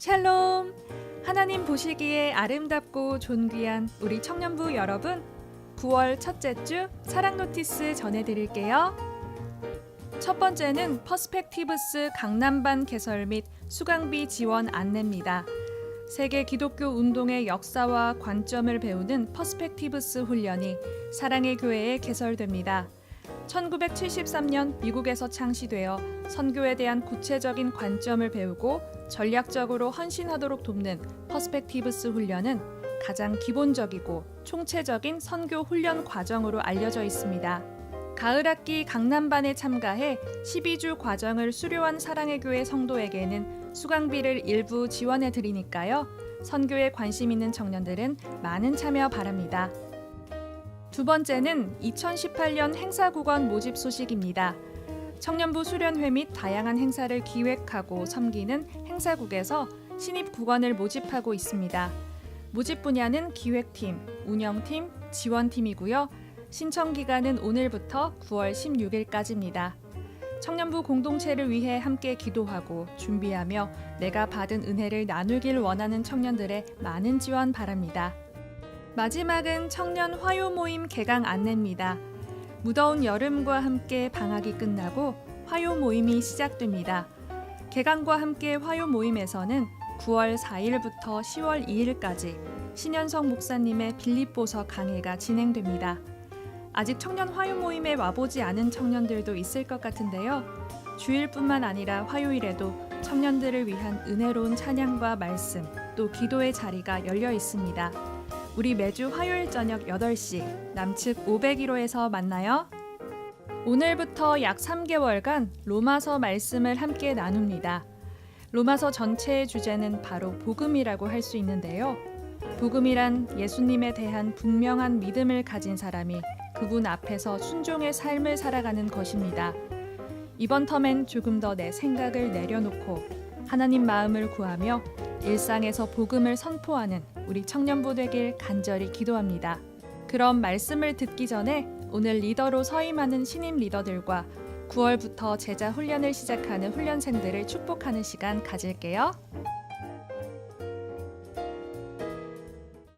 샬롬! 하나님 보시기에 아름답고 존귀한 우리 청년부 여러분, 9월 첫째 주 사랑 노티스 전해드릴게요. 첫 번째는 퍼스펙티브스 강남반 개설 및 수강비 지원 안내입니다. 세계 기독교 운동의 역사와 관점을 배우는 퍼스펙티브스 훈련이 사랑의 교회에 개설됩니다. 1973년 미국에서 창시되어 선교에 대한 구체적인 관점을 배우고 전략적으로 헌신하도록 돕는 퍼스펙티브스 훈련은 가장 기본적이고 총체적인 선교 훈련 과정으로 알려져 있습니다. 가을 학기 강남반에 참가해 12주 과정을 수료한 사랑의 교회 성도에게는 수강비를 일부 지원해 드리니까요. 선교에 관심 있는 청년들은 많은 참여 바랍니다. 두 번째는 2018년 행사국원 모집 소식입니다. 청년부 수련회 및 다양한 행사를 기획하고 섬기는 행사국에서 신입 국원을 모집하고 있습니다. 모집 분야는 기획팀, 운영팀, 지원팀이고요. 신청 기간은 오늘부터 9월 16일까지입니다. 청년부 공동체를 위해 함께 기도하고 준비하며 내가 받은 은혜를 나누길 원하는 청년들의 많은 지원 바랍니다. 마지막은 청년 화요 모임 개강 안내입니다. 무더운 여름과 함께 방학이 끝나고 화요 모임이 시작됩니다. 개강과 함께 화요 모임에서는 9월 4일부터 10월 2일까지 신현성 목사님의 빌립보서 강해가 진행됩니다. 아직 청년 화요 모임에 와보지 않은 청년들도 있을 것 같은데요. 주일뿐만 아니라 화요일에도 청년들을 위한 은혜로운 찬양과 말씀, 또 기도의 자리가 열려 있습니다. 우리 매주 화요일 저녁 8시 남측 501호에서 만나요. 오늘부터 약 3개월간 로마서 말씀을 함께 나눕니다. 로마서 전체의 주제는 바로 복음이라고 할 수 있는데요. 복음이란 예수님에 대한 분명한 믿음을 가진 사람이 그분 앞에서 순종의 삶을 살아가는 것입니다. 이번 텀엔 조금 더 내 생각을 내려놓고 하나님 마음을 구하며 일상에서 복음을 선포하는 우리 청년부 되길 간절히 기도합니다. 그럼 말씀을 듣기 전에 오늘 리더로 서임하는 신임 리더들과 9월부터 제자 훈련을 시작하는 훈련생들을 축복하는 시간 가질게요.